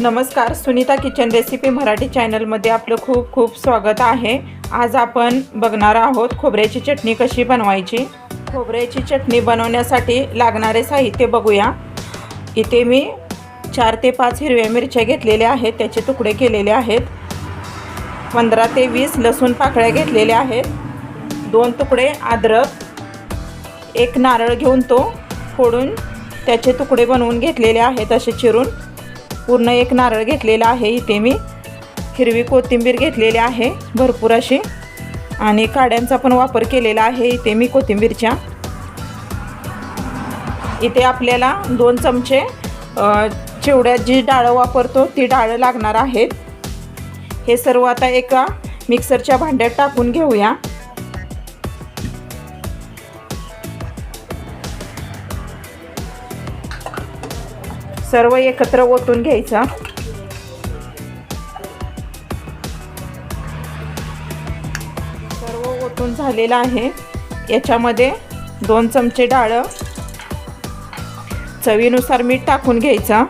नमस्कार Sunita kitchen recipe Marathi चॅनलमध्ये आपलं खूप खूप स्वागत आहे. आज आपण बघणार आहोत खोबऱ्याची चटणी कशी बनवायची. खोबऱ्याची चटणी बनवण्यासाठी लागणारे साहित्य बघूया. इथे मी चार ते पाच हिरव्या मिरच्या घेतलेल्या आहेत त्याचे तुकडे केलेले आहेत. पंधरा ते वीस लसूण पाकळ्या घेतलेल्या आहेत. दोन तुकडे अद्रक एक नारळ घेऊन तो फोडून त्याचे तुकडे बनवून घेतलेले आहेत असे चिरून. पूर्ण एक नारळ घेतलेला आहे. इथे मी हिरवी कोथिंबीर घेतलेली आहे. भरपूर अशी. आणि काड्यांचा पण वापर केलेला आहे. इथे मी कोथिंबीरच्या. इथे आपल्याला दोन चमचे चिवड्यात जी डाळं वापरतो ती डाळं लागणार आहेत. हे सर्व आता एका मिक्सरच्या भांड्यात टाकून घेऊया. सर्व एकत्र ओतून घ्यायचा. सर्व ओतून झालेलं आहे. याच्यामध्ये दोन चमचे डाळं चवीनुसार मीठ टाकून घ्यायचा.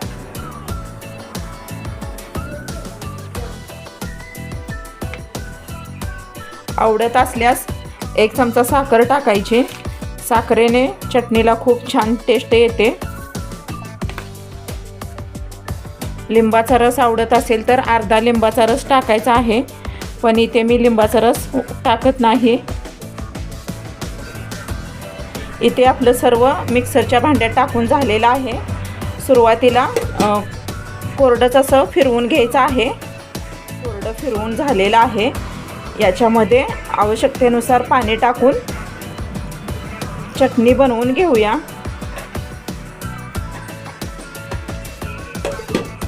आवडत असल्यास एक चमचा साखर टाकायची. साखरेने चटणीला खूप छान टेस्ट येते. लिंबाचा रस आवडत असेल तर अर्धा लिंबाचा रस टाकायचा आहे. पण इथे मी लिंबाचा रस टाकत नाही. इथे आपलं सर्व मिक्सरच्या भांड्यात टाकून झालेलं आहे. सुरुवातीला कोरडंच असं फिरवून घ्यायचं आहे. कोरडं फिरवून झालेलं आहे. याच्यामध्ये आवश्यकतेनुसार पाणी टाकून चटणी बनवून घेऊया.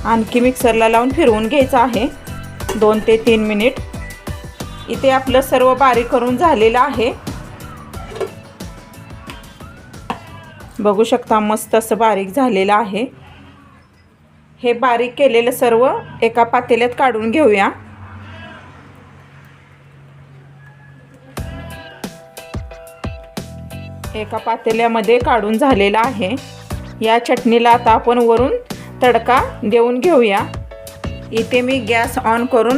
आणखी मिक्सरला लावून फिरवून घ्यायचं आहे. दोन ते तीन मिनिट इथे आपलं सर्व बारीक करून झालेलं आहे. बघू शकता मस्त असं बारीक झालेलं आहे. हे बारीक केलेलं सर्व एका पातेल्यात काढून घेऊया. एका पातेल्यामध्ये काढून झालेलं आहे. या चटणीला आता आपण वरून तडका देऊन घेऊया. इथे मी गॅस ऑन करून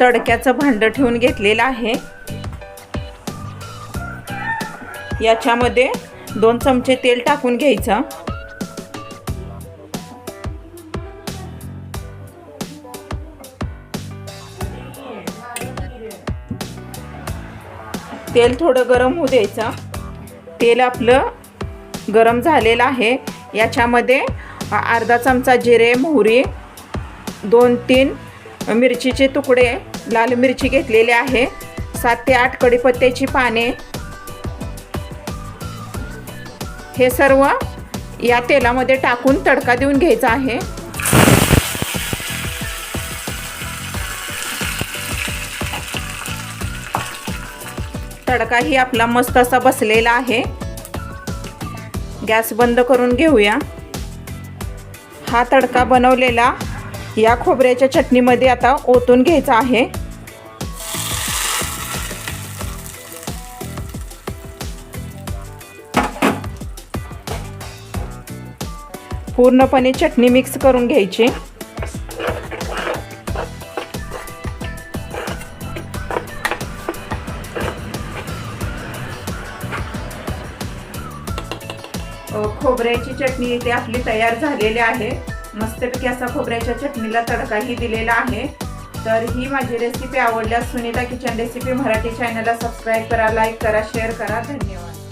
तडक्याचं भांडं ठेवून घेतलेलं आहे. याच्यामध्ये दोन चमचे तेल टाकून घ्यायचं. तेल थोडं गरम होऊ द्यायचं. तेल आपलं गरम झालेलं आहे. याच्यामध्ये अर्धा चमचा जिरे मोहरी दोन तीन मिरचीचे तुकडे लाल मिरची घेतलेले आहे. सात ते आठ कडीपत्त्याची पाने. हे सर्व या तेलामध्ये टाकून तडका देऊन घ्यायचा आहे. तडकाही आपला मस्त असा बसलेला आहे. गॅस बंद करून घेऊया. हा तडका बनवलेला या खोबऱ्याच्या चटणीमध्ये आता ओतून घ्यायचा आहे. पूर्णपणे चटणी मिक्स करून घ्यायची. खोबऱ्याची चटणी इथे आपली तयार झालेली आहे. मस्तपैकी असा खोबऱ्याच्या चटणीला तडकाही दिलेला आहे. तर ही माझी रेसिपी आवडल्यास सुनीता किचन रेसिपी मराठी चॅनलला सबस्क्राईब करा लाईक करा शेअर करा. धन्यवाद.